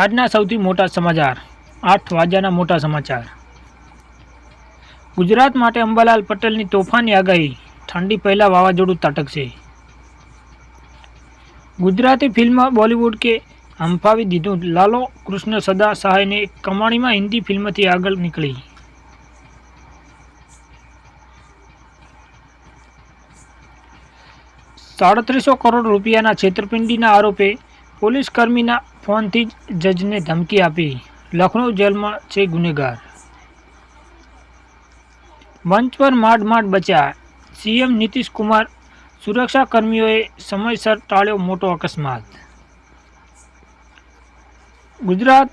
આજના સૌથી મોટા સમાચાર. આઠ વાગ્યાના મોટા સમાચાર. ગુજરાત માટે અંબાલાલ પટેલની તોફાની આગાહી. ઠંડી પહેલાં વાવાઝોડું ત્રાટકશે ગુજરાતી ફિલ્મ બોલિવૂડ કે હંફાવી દીધું. લાલો કૃષ્ણ સદા સહાયને કમાણીમાં હિન્દી ફિલ્મથી આગળ નીકળી. સાડત્રીસો કરોડ રૂપિયાના છેતરપિંડીના આરોપે પોલીસ કર્મીના ફોનથી જજને ધમકી આપી. લખનૌ જેલમાં છે ગુનેગાર. મંચ પર માંડ માંડ બચ્યા. સીએમ નીતિશ કુમાર સુરક્ષા કર્મીઓએ સમયસર ટાળ્યો મોટો અકસ્માત. ગુજરાત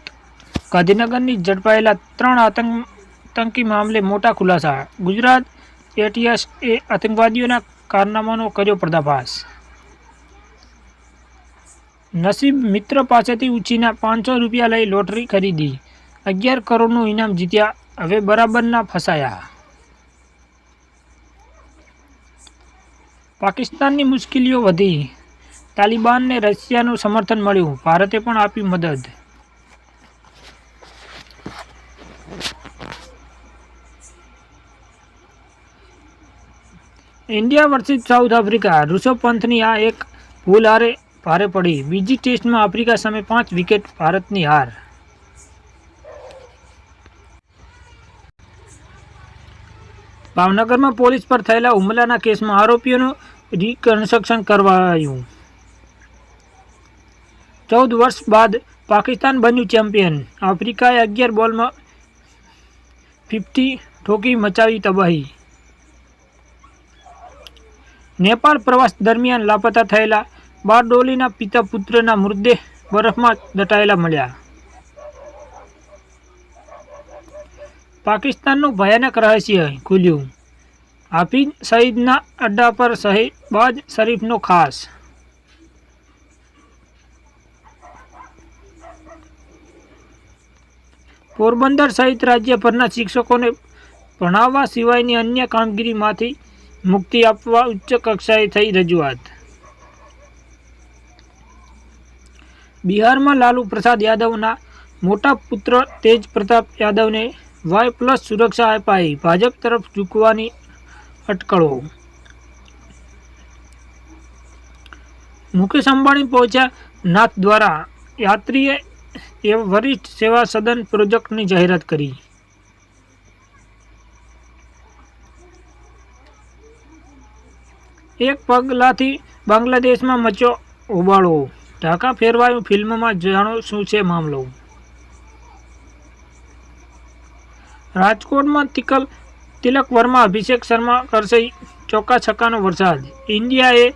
ગાંધીનગરની ઝડપાયેલા ત્રણ આતંકી મામલે મોટા ખુલાસા. ગુજરાત એટીએસ એ આતંકવાદીઓના કારનામાનો કર્યો પર્દાફાશ. નસીબ મિત્ર પાસેથી ઉછીના પાંચસો રૂપિયા લઈ લોટરી ખરીદી. અગિયાર કરોડનું ઇનામ જીત્યા, હવે બરાબરના ફસાયા. પાકિસ્તાનની મુશ્કેલીઓ વધી. તાલિબાનને રશિયાનું સમર્થન મળ્યું. ભારતે પણ આપી મદદ. India versus South Africa, Rishabh પંથની આ એક ભૂલ હારે ભારે પડી. બીજી ટેસ્ટમાં આફ્રિકા સામે પાંચ વિકેટ, ભારતની હાર. ભાવનગરમાં પોલીસ પર થયેલા હુમલાના કેસમાં આરોપીઓનું રિકન્સ્ટ્રક્શન કરવાયું. ચૌદ વર્ષ બાદ પાકિસ્તાન બન્યું ચેમ્પિયન. આફ્રિકાએ અગિયાર બોલમાં ફિફ્ટી ઠોકી મચાવી તબાહી. નેપાળ પ્રવાસ દરમિયાન લાપતા થયેલા બારડોલીના પિતા પુત્રના મૃતદેહ બરફમાં દટાયેલા મળ્યા. પાકિસ્તાનનું ભયાનક રહસ્ય ખુલ્યું. હાફિઝ સઈદના અડ્ડા પર શહેબાજ શરીફનો ખાસ. પોરબંદર સહિત રાજ્યભરના શિક્ષકોને ભણાવવા સિવાયની અન્ય કામગીરીમાંથી મુક્તિ આપવા ઉચ્ચ કક્ષાએ થઈ રજૂઆત. બિહારમાં લાલુ પ્રસાદ યાદવના મોટા પુત્ર તેજ પ્રતાપ યાદવને વાય પ્લસ સુરક્ષા અપાઈ. ભાજપ તરફ ઝૂકવાની અટકળો. મુકેશ અંબાણી પહોંચ્યા નાથ દ્વારા. યાત્રીએ એ વરિષ્ઠ સેવા સદન પ્રોજેક્ટની જાહેરાત કરી. એક પગલાથી બાંગ્લાદેશમાં મચ્યો હોબાળો. ઢાકા ફેરવાયું, ફિલ્મમાં જાણો શું છે મામલો? રાજકોટમાં તિકલ તિલક વર્મા અભિષેક શર્મા કરશે ચોક્કા છક્કાનો વરસાદ. ઇન્ડિયાએ,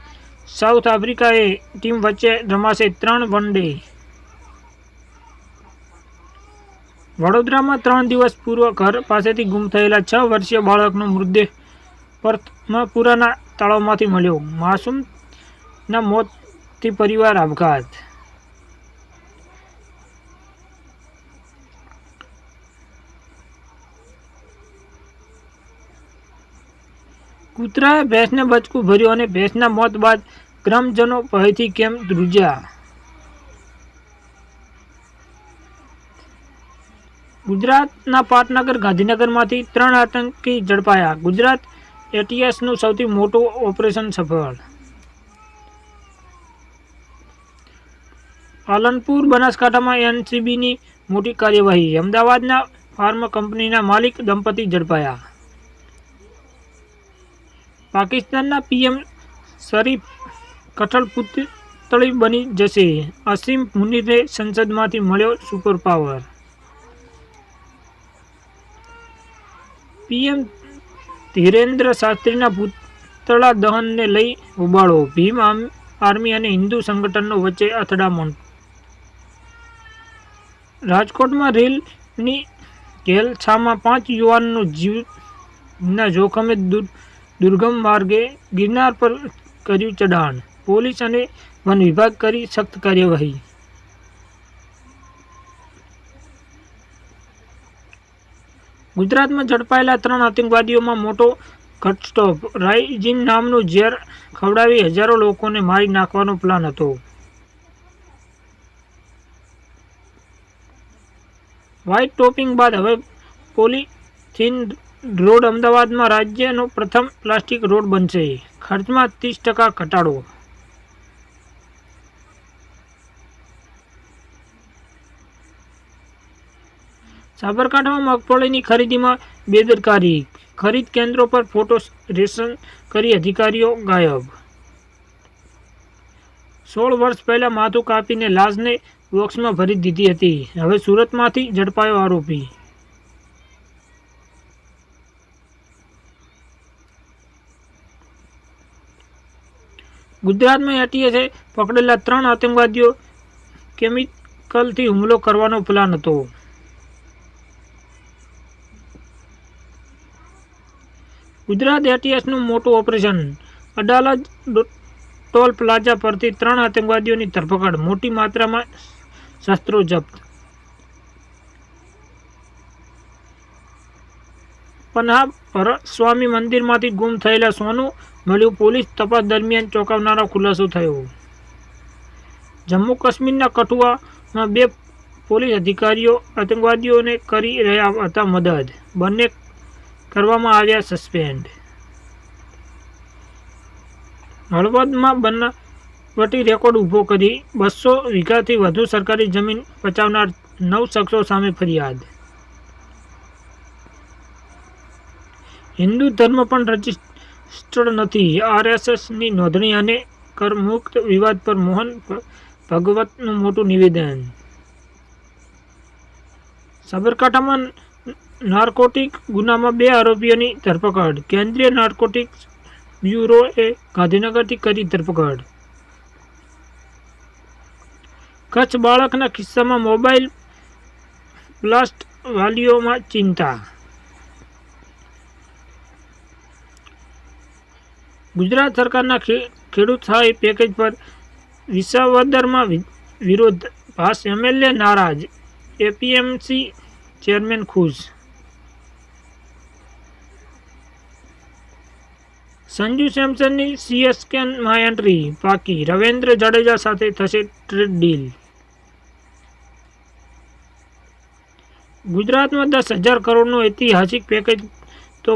સાઉથ આફ્રિકાએ ટીમ વચ્ચે રમાશે ત્રણ વન ડે. વડોદરામાં ત્રણ દિવસ પૂર્વ ઘર પાસેથી ગુમ થયેલા છ વર્ષીય બાળકનો મૃતદેહ પરથમપુરાના તળાવમાંથી મળ્યો. માસૂમના મોતથી પરિવાર આપઘાત. કૂતરાએ ભેંસને બચકું ભર્યું અને ભેંસના મોત બાદ ગ્રામજનો ભયથી કેમ ધ્રુજ્યા? ગુજરાતના પાટનગર, ગાંધીનગરમાંથી ત્રણ આતંકી ઝડપાયા. ગુજરાત એટીએસનું સૌથી મોટું ઓપરેશન સફળ પાલનપુર બનાસકાંઠામાં એનસીબીની મોટી કાર્યવાહી. અમદાવાદના ફાર્મ કંપનીના માલિક દંપતી ઝડપાયા. પાકિસ્તાનના પીએમ શરીફ કઠલપુતળી બની જશે. અસીમ મુનિરે સંસદમાંથી મળ્યો સુપર પાવર પીએમ ધીરેન્દ્ર શાસ્ત્રીના પુતળા દહનને લઈ હોબાળો. ભીમ આર્મી અને હિન્દુ સંગઠનો વચ્ચે અથડામણ રાજકોટમાં રેલની ઘેલછામાં પાંચ યુવાનનું જીવના જોખમે દુર્ગમ માર્ગે ગિરનાર પર કર્યું ચઢાણ. પોલીસ અને વન વિભાગ કરી સખ્ત કાર્યવાહી. ગુજરાતમાં ઝડપાયેલા ત્રણ આતંકવાદીઓમાં મોટો ઘટસ્ટોપ રાયજીન નામનું ઝેર ખવડાવી હજારો લોકોને મારી નાખવાનો પ્લાન હતો. વ્હાઇટ ટોપિંગ બાદ હવે પોલીથીન રોડ અમદાવાદમાં રાજ્યનો પ્રથમ પ્લાસ્ટિક રોડ બનશે. ખર્ચમાં ત્રીસ ટકા ઘટાડો. સાબરકાંઠામાં મગફળીની ખરીદીમાં બેદરકારી. ખરીદ કેન્દ્રો પર ફોટો રેશન કરી અધિકારીઓ ગાયબ. સોળ વર્ષ પહેલા માથું કાપીને લાશને બોક્સમાં ભરી દીધી હતી. હવે સુરતમાંથી ઝડપાયો આરોપી. ગુજરાતમાં એટીએસે પકડેલા ત્રણ આતંકવાદીઓ કેમિકલથી હુમલો કરવાનો પ્લાન હતો. ગુજરાત એટીએસનું મોટું ઓપરેશન અડાલજ ટોલ પ્લાઝા પરથી ત્રણ આતંકવાદીઓની ધરપકડ. મોટી માત્રામાં શસ્ત્રો જપ્ત. પર સ્વામી મંદિરમાંથી ગુમ થયેલા સોનું મળ્યું. પોલીસ તપાસ દરમિયાન ચોંકાવનારો ખુલાસો થયો. જમ્મુ કાશ્મીરના કઠુઆમાં બે પોલીસ અધિકારીઓ આતંકવાદીઓને કરી રહ્યા હતા મદદ. બંને કરવામાં આવ્યા સસ્પેન્ડ. હળવદમાં બનાવટી રેકોર્ડ ઊભો કરી બસો વીઘાથી વધુ સરકારી જમીન બચાવનાર નવ શખ્સો સામે ફરિયાદ. હિન્દુ ધર્મ પણ રજિસ્ટર્ડ નથી. આરએસએસની નોંધણી અને કરમુક્ત વિવાદ પર મોહન ભગવતનું મોટું નિવેદન. સાબરકાંઠામાં નાર્કોટિક ગુનામાં બે આરોપીઓની ધરપકડ. કેન્દ્રીય નાર્કોટિક્સ બ્યુરોએ ગાંધીનગરથી કરી ધરપકડ. કચ્છ બાળકના કિસ્સામાં મોબાઈલ બ્લાસ્ટ, વાલીઓમાં ચિંતા. ગુજરાત સરકારના ખેડૂત સહાય પેકેજ પર વિસાવદરમાં વિરોધ, ભાસ એમએલએ નારાજ એપીએમસી ચેરમેન ખુશ. સંજુ સેમસનની સીએસકેમાં એન્ટ્રી પાકી રવિન્દ્ર જાડેજા સાથે થશે ટ્રેડ ડીલ ગુજરાતમાં દસ હજાર કરોડનું ઐતિહાસિક પેકેજ તો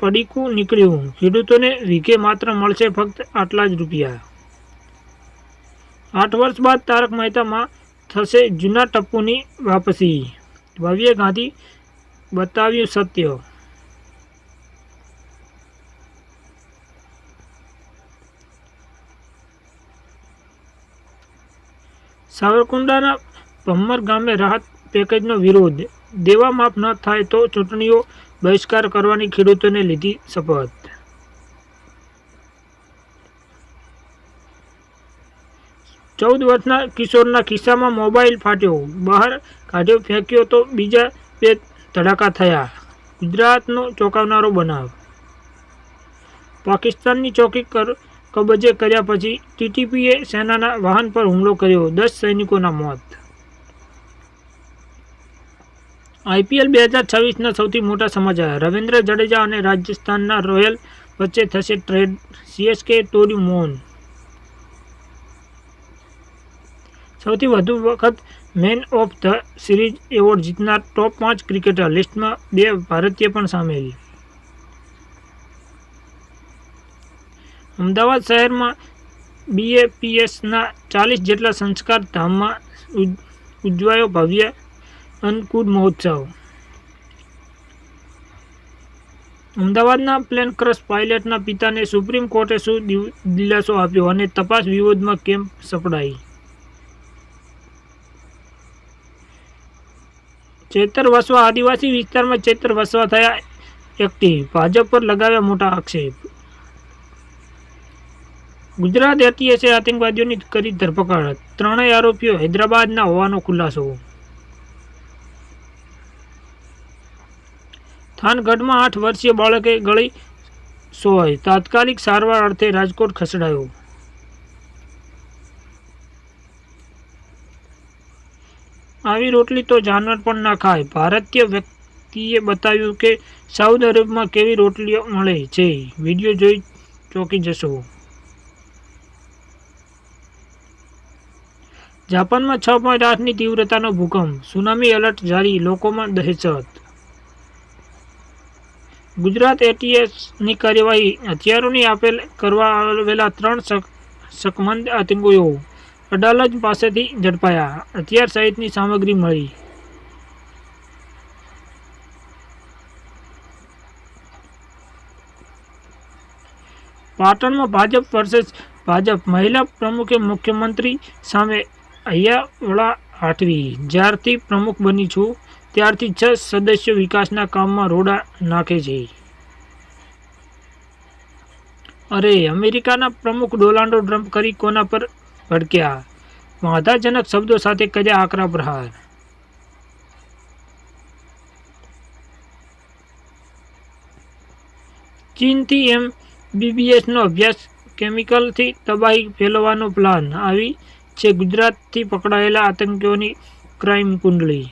પડીકું નીકળ્યું. ખેડૂતોને વીઘે માત્ર મળશે ફક્ત આટલા જ રૂપિયા. આઠ વર્ષ બાદ તારક મહેતામાં થશે જૂના ટપ્પુની વાપસી. ભવ્ય ગાંધી બતાવ્યું સત્ય. સાવરકુંડલાના ભમ્મર ગામે રાહત પેકેજનો વિરોધ. દેવા માફ ન થાય તો ચૂંટણીઓ બહિષ્કાર કરવાની ખેડૂતોને લીધી શપથ. ચૌદ વર્ષના કિશોરના ખિસ્સામાં મોબાઈલ ફાટ્યો. બહાર કાઢ્યો ફેંક્યો તો બીજા બે ધડાકા થયા. ગુજરાતનો ચોંકાવનારો બનાવ. પાકિસ્તાનની ચોકી કર કબજે કર્યા પછી ટીટીપીએ સેનાના વાહન પર હુમલો કર્યો. દસ સૈનિકોના મોત. આઈપીએલ બે હજાર છવ્વીસના સૌથી મોટા સમાચાર. રવિન્દ્ર જાડેજા અને રાજસ્થાનના રોયલ વચ્ચે થશે ટ્રેડ. સીએસકે તોડ્યું મૌન. સૌથી વધુ વખત man of the series award જીતનાર ટોપ પાંચ ક્રિકેટર લિસ્ટમાં બે ભારતીય પણ સામેલ. અમદાવાદ શહેરમાં બીએપીએસના ચાલીસ જેટલા સંસ્કાર ધામમાં ઉજવાયો ભવ્ય અન્નકૂટ મહોત્સવ. અમદાવાદના પ્લેન ક્રશ પાયલટના પિતાને સુપ્રીમ કોર્ટે શું દિલાસો આપ્યો અને તપાસ વિરોધમાં કેમ સપડાઈ. ચેતર વસવા આદિવાસી વિસ્તારમાં ચેતર વસવા થયા એક્ટિવ. ભાજપ પર લગાવ્યા મોટા આક્ષેપ. ગુજરાત એટીએસે આતંકવાદીઓની કરી ધરપકડ. ત્રણેય આરોપીઓ હૈદરાબાદના હોવાનો ખુલાસો. થાનગઢમાં આઠ વર્ષીય બાળકે ગળી સોય તાત્કાલિક સારવાર અર્થે રાજકોટ ખસેડાયો. આવી રોટલી તો જાનવર પણ ના ખાય. ભારતીય વ્યક્તિએ બતાવ્યું કે સાઉદી અરેબમાં કેવી રોટલીઓ મળે છે. વીડિયો જોઈ ચોંકી જશો. જાપાનમાં છ પોઈન્ટ આઠની તીવ્રતાનો ભૂકંપ સુનામી એલર્ટ જારી લોકોમાં દહેશત. ગુજરાત એટીએસની કાર્યવાહી, હથિયારોની આપેલ કરવા આવેલા ત્રણ શક- શકમંદ આતંકીઓ અડાલજ પાસેથી ઝડપાયા. હથિયાર સહિતની સામગ્રી મળી. પાટણમાં ભાજપ વર્સેસ ભાજપ મહિલા પ્રમુખે મુખ્યમંત્રી સામે હૈયાવળા હાટવી જ્યારથી પ્રમુખ બની છું, ત્યારથી છ સદસ્ય વિકાસના કામમાં રોડા નાખે છે. અરે, અમેરિકાના પ્રમુખ ડોનાલ્ડો ટ્રમ્પ કરી કોના પર ભડક્યા? વાંધાજનક શબ્દો સાથે કર્યા આકરા પ્રહાર ચીનથી એમ બીબીએસનો અભ્યાસ કેમિકલથી તબાહી ફેલાવવાનો પ્લાન. આવી છે ગુજરાતથી પકડાયેલા આતંકીઓની ક્રાઇમ કુંડળી.